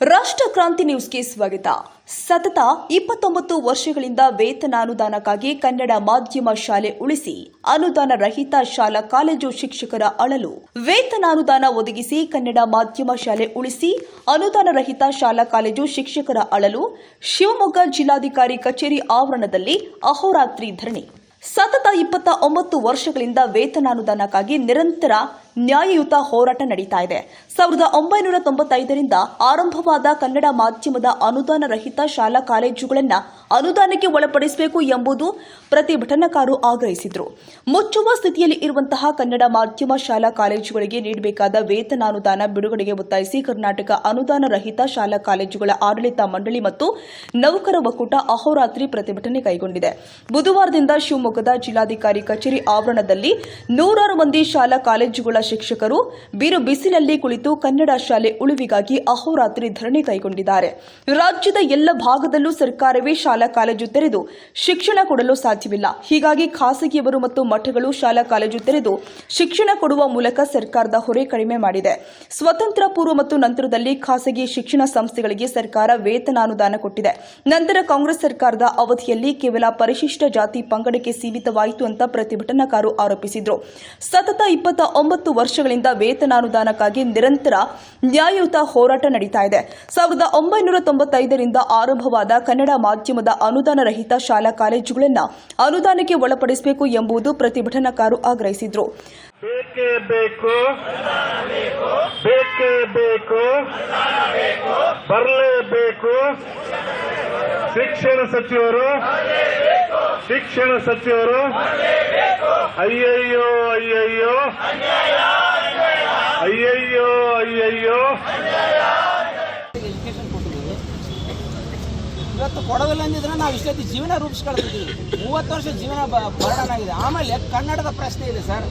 ರಾಷ್ಟ್ರ ಕ್ರಾಂತಿ ನ್ಯೂಸ್ಗೆ ಸ್ವಾಗತ. ಸತತ ಇಪ್ಪತ್ತೊಂಬತ್ತು ವರ್ಷಗಳಿಂದ ವೇತನಾನುದಾನಕ್ಕಾಗಿ ಕನ್ನಡ ಮಾಧ್ಯಮ ಶಾಲೆ ಉಳಿಸಿ, ಅನುದಾನ ರಹಿತ ಶಾಲಾ ಕಾಲೇಜು ಶಿಕ್ಷಕರ ಅಳಲು ವೇತನಾನುದಾನ ಒದಗಿಸಿ ಕನ್ನಡ ಮಾಧ್ಯಮ ಶಾಲೆ ಉಳಿಸಿ, ಅನುದಾನ ರಹಿತ ಶಾಲಾ ಕಾಲೇಜು ಶಿಕ್ಷಕರ ಅಳಲು ಶಿವಮೊಗ್ಗ ಜಿಲ್ಲಾಧಿಕಾರಿ ಕಚೇರಿ ಆವರಣದಲ್ಲಿ ಅಹೋರಾತ್ರಿ ಧರಣಿ. ಸತತ ಇಪ್ಪತ್ತ ಒಂಬತ್ತು ವರ್ಷಗಳಿಂದ ವೇತನಾನುದಾನಕ್ಕಾಗಿ ನಿರಂತರ ನ್ಯಾಯಯುತ ಹೋರಾಟ ನಡೀತಾ ಇದೆ. ಸಾವಿರದ ಒಂಬೈನೂರ ತೊಂಬತ್ತೈದರಿಂದ ಆರಂಭವಾದ ಕನ್ನಡ ಮಾಧ್ಯಮದ ಅನುದಾನ ರಹಿತ ಶಾಲಾ ಕಾಲೇಜುಗಳನ್ನು ಅನುದಾನಕ್ಕೆ ಒಳಪಡಿಸಬೇಕು ಎಂಬುದು ಪ್ರತಿಭಟನಾಕಾರರು ಆಗ್ರಹಿಸಿದರು. ಮುಚ್ಚುವ ಸ್ಥಿತಿಯಲ್ಲಿ ಇರುವಂತಹ ಕನ್ನಡ ಮಾಧ್ಯಮ ಶಾಲಾ ಕಾಲೇಜುಗಳಿಗೆ ನೀಡಬೇಕಾದ ವೇತನ ಅನುದಾನ ಬಿಡುಗಡೆಗೆ ಒತ್ತಾಯಿಸಿ ಕರ್ನಾಟಕ ಅನುದಾನ ರಹಿತ ಶಾಲಾ ಕಾಲೇಜುಗಳ ಆಡಳಿತ ಮಂಡಳಿ ಮತ್ತು ನೌಕರ ಒಕ್ಕೂಟ ಅಹೋರಾತ್ರಿ ಪ್ರತಿಭಟನೆ ಕೈಗೊಂಡಿದೆ. ಬುಧವಾರದಿಂದ ಶಿವಮೊಗ್ಗದ ಜಿಲ್ಲಾಧಿಕಾರಿ ಕಚೇರಿ ಆವರಣದಲ್ಲಿ ನೂರಾರು ಮಂದಿ ಶಾಲಾ ಕಾಲೇಜುಗಳ ಶಿಕ್ಷಕರು ಬಿರು ಬಿಸಿಲಲ್ಲಿ ಕುಳಿತು ಕನ್ನಡ ಶಾಲೆ ಉಳಿವಿಗಾಗಿ ಅಹೋರಾತ್ರಿ ಧರಣಿ ಕೈಗೊಂಡಿದ್ದಾರೆ. ರಾಜ್ಯದ ಎಲ್ಲ ಭಾಗದಲ್ಲೂ ಸರ್ಕಾರವೇ ಶಾಲಾ ಕಾಲೇಜು ತೆರೆದು ಶಿಕ್ಷಣ ಕೊಡಲು ಸಾಧ್ಯವಿಲ್ಲ. ಹೀಗಾಗಿ ಖಾಸಗಿಯವರು ಮತ್ತು ಮಠಗಳು ಶಾಲಾ ಕಾಲೇಜು ತೆರೆದು ಶಿಕ್ಷಣ ಕೊಡುವ ಮೂಲಕ ಸರ್ಕಾರದ ಹೊರೆ ಕಡಿಮೆ ಮಾಡಿದೆ. ಸ್ವತಂತ್ರ ಪೂರ್ವ ಮತ್ತು ನಂತರದಲ್ಲಿ ಖಾಸಗಿ ಶಿಕ್ಷಣ ಸಂಸ್ಥೆಗಳಿಗೆ ಸರ್ಕಾರ ವೇತನಾನುದಾನ ಕೊಟ್ಟಿದೆ. ನಂತರ ಕಾಂಗ್ರೆಸ್ ಸರ್ಕಾರದ ಅವಧಿಯಲ್ಲಿ ಕೇವಲ ಪರಿಶಿಷ್ಟ ಜಾತಿ ಪಂಗಡಕ್ಕೆ ಸೀಮಿತವಾಯಿತು ಅಂತ ಪ್ರತಿಭಟನಾಕಾರರು ಆರೋಪಿಸಿದರು. ಸತತ ಇಪ್ಪತ್ತ ಒಂಬತ್ತು ವರ್ಷಗಳಿಂದ ವೇತನಾನುದಾನಕ್ಕಾಗಿ ನಿರಂತರ ನ್ಯಾಯಯುತ ಹೋರಾಟ ನಡೀತಾ ಇದೆ. ಸಾವಿರದ ಒಂಬೈನೂರ ತೊಂಬತ್ತೈದರಿಂದ ಆರಂಭವಾದ ಕನ್ನಡ ಮಾಧ್ಯಮದ ಅನುದಾನ ರಹಿತ ಶಾಲಾ ಕಾಲೇಜುಗಳನ್ನು ಅನುದಾನಕ್ಕೆ ಒಳಪಡಿಸಬೇಕು ಎಂಬುದು ಪ್ರತಿಭಟನಾಕಾರರು ಆಗ್ರಹಿಸಿದರು. ಶಿಕ್ಷಣ ಸಚಿವರು ಶಿಕ್ಷಣ ಸಚಿವರು ಅಯ್ಯಯ್ಯೋ ಅಯ್ಯಯ್ಯೋ. ಅಯ್ಯಯ್ಯೋ ಅಯ್ಯಯ್ಯೋ. ಎಜುಕೇಶನ್ ಕೊಟ್ಟಿದ್ದೀವಿ. ಇವತ್ತು ಕೊಡೋದಿಲ್ಲ ಅಂದಿದ್ರೆ ನಾವು ಇಷ್ಟೊತ್ತಿ ಜೀವನ ರೂಪಿಸ್ಕೊಳ್ತಿದ್ದೀವಿ. ಮೂವತ್ತು ವರ್ಷ ಜೀವನ ಬರಣ ಆಗಿದೆ. ಆಮೇಲೆ ಕನ್ನಡದ ಪ್ರಶ್ನೆ ಇದೆ ಸರ್.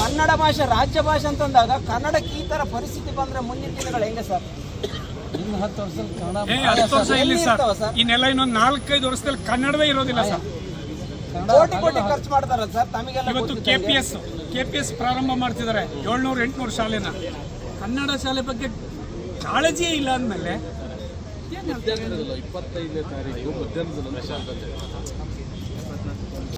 ಕನ್ನಡ ಭಾಷೆ ರಾಜ್ಯ ಭಾಷೆ ಅಂತಂದಾಗ ಕನ್ನಡಕ್ಕೆ ಈ ಥರ ಪರಿಸ್ಥಿತಿ ಬಂದರೆ ಮುಂದಿನ ದಿನಗಳು ಹೆಂಗೆ ಸರ್? ಇನ್ನು ಹತ್ತು ವರ್ಷದಲ್ಲಿ ಕನ್ನಡ ಇನ್ನೆಲ್ಲ ಇನ್ನೊಂದು ನಾಲ್ಕೈದು ವರ್ಷದಲ್ಲಿ ಕನ್ನಡವೇ ಇರೋದಿಲ್ಲ ಸರ್. ಕೋಟಿ ಕೋಟಿ ಖರ್ಚು ಮಾಡ್ತಾರಲ್ಲ ಸರ್ ತಮಗೆಲ್ಲ ಇವತ್ತು K P S K P S ಪ್ರಾರಂಭ ಮಾಡ್ತಿದ್ದಾರೆ. ಏಳ್ನೂರು ಎಂಟ್ನೂರು ಶಾಲೆನ. ಕನ್ನಡ ಶಾಲೆ ಬಗ್ಗೆ ಕಾಳಜಿಯೇ ಇಲ್ಲ ಅಂದಮೇಲೆ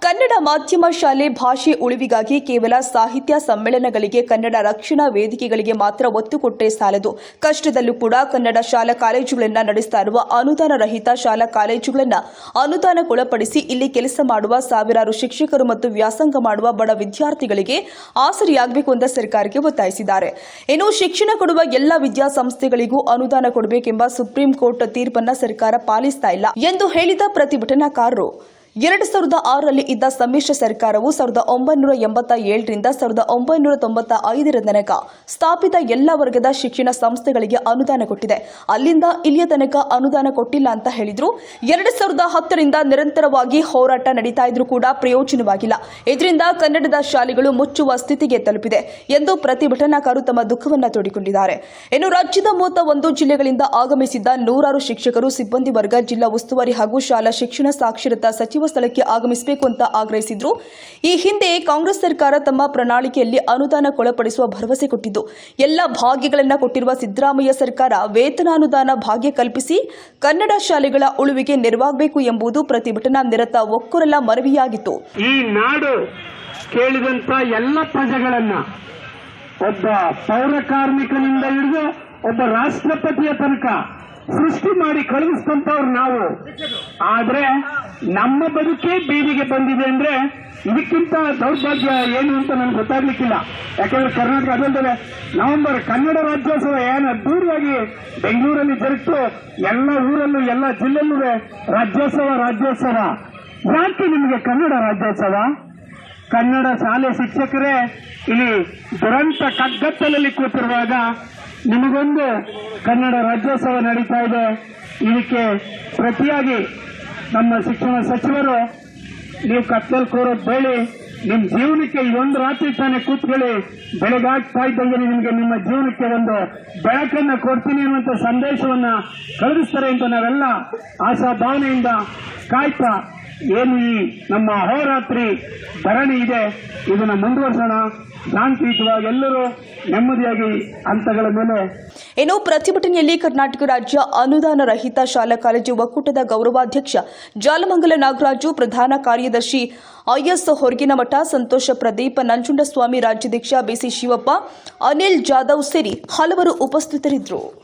ಕನ್ನಡ ಮಾಧ್ಯಮ ಶಾಲೆ ಭಾಷೆ ಉಳಿವಿಗಾಗಿ ಕೇವಲ ಸಾಹಿತ್ಯ ಸಮ್ಮೇಳನಗಳಿಗೆ ಕನ್ನಡ ರಕ್ಷಣಾ ವೇದಿಕೆಗಳಿಗೆ ಮಾತ್ರ ಒತ್ತು ಕೊಟ್ಟರೆ ಸಾಲದು. ಕಷ್ಟದಲ್ಲೂ ಕೂಡ ಕನ್ನಡ ಶಾಲಾ ಕಾಲೇಜುಗಳನ್ನು ನಡೆಸ್ತಾ ಇರುವ ಅನುದಾನ ರಹಿತ ಶಾಲಾ ಕಾಲೇಜುಗಳನ್ನು ಅನುದಾನಕ್ಕೊಳಪಡಿಸಿ ಇಲ್ಲಿ ಕೆಲಸ ಮಾಡುವ ಸಾವಿರಾರು ಶಿಕ್ಷಕರು ಮತ್ತು ವ್ಯಾಸಂಗ ಮಾಡುವ ಬಡ ವಿದ್ಯಾರ್ಥಿಗಳಿಗೆ ಆಸರೆಯಾಗಬೇಕು ಅಂತ ಸರ್ಕಾರಕ್ಕೆ ಒತ್ತಾಯಿಸಿದ್ದಾರೆ. ಇನ್ನು ಶಿಕ್ಷಣ ಕೊಡುವ ಎಲ್ಲ ವಿದ್ಯಾಸಂಸ್ಥೆಗಳಿಗೂ ಅನುದಾನ ಕೊಡಬೇಕೆಂಬ ಸುಪ್ರೀಂ ಕೋರ್ಟ್ ತೀರ್ಪನ್ನ ಸರ್ಕಾರ ಪಾಲಿಸ್ತಾ ಇಲ್ಲ ಎಂದು ಹೇಳಿದ ಪ್ರತಿಭಟನಾಕಾರರು. ಎರಡು ಸಾವಿರದ ಆರರಲ್ಲಿ ಇದ್ದ ಸಮ್ಮಿಶ್ರ ಸರ್ಕಾರವು ಸಾವಿರದ ಒಂಬೈನೂರ ಎಂಬತ್ತ ಏಳರಿಂದ ಸಾವಿರದ ಒಂಬೈನೂರ ತೊಂಬತ್ತ ಐದರ ತನಕ ಸ್ಥಾಪಿತ ಎಲ್ಲ ವರ್ಗದ ಶಿಕ್ಷಣ ಸಂಸ್ಥೆಗಳಿಗೆ ಅನುದಾನ ಕೊಟ್ಟಿದೆ. ಅಲ್ಲಿಂದ ಇಲ್ಲಿಯ ತನಕ ಅನುದಾನ ಕೊಟ್ಟಿಲ್ಲ ಅಂತ ಹೇಳಿದ್ರು. ಎರಡು ಸಾವಿರದ ಹತ್ತರಿಂದ ನಿರಂತರವಾಗಿ ಹೋರಾಟ ನಡೀತಾ ಇದ್ರೂ ಕೂಡ ಪ್ರಯೋಜನವಾಗಿಲ್ಲ. ಇದರಿಂದ ಕನ್ನಡದ ಶಾಲೆಗಳು ಮುಚ್ಚುವ ಸ್ಥಿತಿಗೆ ತಲುಪಿದೆ ಎಂದು ಪ್ರತಿಭಟನಾಕಾರರು ತಮ್ಮ ದುಃಖವನ್ನು ತೋಡಿಕೊಂಡಿದ್ದಾರೆ. ಇನ್ನು ರಾಜ್ಯದ ಮೂವತ್ತ ಒಂದು ಜಿಲ್ಲೆಗಳಿಂದ ಆಗಮಿಸಿದ್ದ ನೂರಾರು ಶಿಕ್ಷಕರು ಸಿಬ್ಬಂದಿ ವರ್ಗ, ಜಿಲ್ಲಾ ಉಸ್ತುವಾರಿ ಹಾಗೂ ಶಾಲಾ ಶಿಕ್ಷಣ ಸಾಕ್ಷರತಾ ಸಚಿವ ಸ್ಥಳಕ್ಕೆ ಆಗಮಿಸಬೇಕು ಅಂತ ಆಗ್ರಹಿಸಿದ್ರು. ಈ ಹಿಂದೆ ಕಾಂಗ್ರೆಸ್ ಸರ್ಕಾರ ತಮ್ಮ ಪ್ರಣಾಳಿಕೆಯಲ್ಲಿ ಅನುದಾನಕ್ಕೊಳಪಡಿಸುವ ಭರವಸೆ ಕೊಟ್ಟಿದ್ದು. ಎಲ್ಲ ಭಾಗ್ಯಗಳನ್ನು ಕೊಟ್ಟಿರುವ ಸಿದ್ದರಾಮಯ್ಯ ಸರ್ಕಾರ ವೇತನಾನುದಾನ ಭಾಗ್ಯ ಕಲ್ಪಿಸಿ ಕನ್ನಡ ಶಾಲೆಗಳ ಉಳುವಿಗೆ ನೆರವಾಗಬೇಕು ಎಂಬುದು ಪ್ರತಿಭಟನಾ ನಿರತ ಒಕ್ಕೂರಲ ಮನವಿಯಾಗಿತ್ತು. ಈ ನಾಡು ಕೇಳಿದಂತ ಎಲ್ಲ ಪ್ರಜೆಗಳನ್ನ ಒಬ್ಬ ಪೌರ ಕಾರ್ಮಿಕನಿಂದ ಹಿಡಿದು ಒಬ್ಬ ರಾಷ್ಟ್ರಪತಿಯ ತನಕ ಸೃಷ್ಟಿ ಮಾಡಿ ಕಳುಹಿಸಿದಂತವ್ರು ನಾವು. ಆದ್ರೆ ನಮ್ಮ ಬದುಕೇ ಬೀದಿಗೆ ಬಂದಿದೆ ಅಂದ್ರೆ ಇದಕ್ಕಿಂತ ದೌರ್ಭಾಗ್ಯ ಏನು ಅಂತ ನನಗೆ ಗೊತ್ತಾಗ್ಲಿಕ್ಕಿಲ್ಲ. ಯಾಕಂದ್ರೆ ಕರ್ನಾಟಕ ಅದಲ್ಲದೆ ನವೆಂಬರ್ ಕನ್ನಡ ರಾಜ್ಯೋತ್ಸವ ಏನು ಅದ್ದೂರಿಯಾಗಿ ಬೆಂಗಳೂರಲ್ಲಿ ಜರುಗಿತು. ಎಲ್ಲ ಊರಲ್ಲೂ, ಎಲ್ಲ ಜಿಲ್ಲೆಯಲ್ಲೂ ರಾಜ್ಯೋತ್ಸವ ರಾಜ್ಯೋತ್ಸವ. ಯಾಕೆ ನಿಮಗೆ ಕನ್ನಡ ರಾಜ್ಯೋತ್ಸವ? ಕನ್ನಡ ಶಾಲೆ ಶಿಕ್ಷಕರೇ, ಇಲ್ಲಿ ದುರಂತ ಕಗ್ಗತ್ತಲಲ್ಲಿ ಕೂತಿರುವಾಗ ನಿಮಗೊಂದು ಕನ್ನಡ ರಾಜ್ಯೋತ್ಸವ ನಡೀತಾ ಇದೆ. ಇದಕ್ಕೆ ಪ್ರತಿಯಾಗಿ ನಮ್ಮ ಶಿಕ್ಷಣ ಸಚಿವರು, ನೀವು ಕತ್ತಲ್ ಕೂರೋದು ಬೇಡಿ ನಿಮ್ಮ ಜೀವನಕ್ಕೆ ಒಂದು ರಾತ್ರಿ ತಾನೇ ಕೂತ್ಕೊಳ್ಳಿ. ಬೆಳಗಾಗ್ತಾ ಇದ್ದಂಗೆ ನಿಮಗೆ ನಿಮ್ಮ ಜೀವನಕ್ಕೆ ಒಂದು ಬೆಳಕನ್ನ ಕೊಡ್ತೀನಿ ಅನ್ನುವಂಥ ಸಂದೇಶವನ್ನ ಕಳುಹಿಸ್ತಾರೆ ಅಂತ ನಾವೆಲ್ಲ ಆಶಾ ಭಾವನೆಯಿಂದ ಕಾಯ್ತಾ ಏನು ಈ ನಮ್ಮ ಅಹೋರಾತ್ರಿ ಧರಣಿ ಇದೆ? ಇದನ್ನ ಮುಂದುವರಿಸೋಣ. ಶಾಂತಿಯುತವಾಗಿ ಎಲ್ಲರೂ ನೆಮ್ಮದಿಯಾಗಿ ಹಂತಗಳ ಮೇಲೆ. ಇನ್ನು ಪ್ರತಿಭಟನೆಯಲ್ಲಿ ಕರ್ನಾಟಕ ರಾಜ್ಯ ಅನುದಾನ ರಹಿತ ಶಾಲಾ ಕಾಲೇಜು ಒಕ್ಕೂಟದ ಗೌರವಾಧ್ಯಕ್ಷ ಜಾಲಮಂಗಲ ನಾಗರಾಜು, ಪ್ರಧಾನ ಕಾರ್ಯದರ್ಶಿ ಐಎಸ್ ಹೊರಗಿನಮಠ, ಸಂತೋಷ ಪ್ರದೀಪ್, ನಂಜುಂಡಸ್ವಾಮಿ ರಾಜ್ಯಾಧ್ಯಕ್ಷ ಬಿಸಿ ಶಿವಪ್ಪ, ಅನಿಲ್ ಜಾಧವ್ ಸೇರಿ ಹಲವರು ಉಪಸ್ಥಿತರಿದ್ದರು.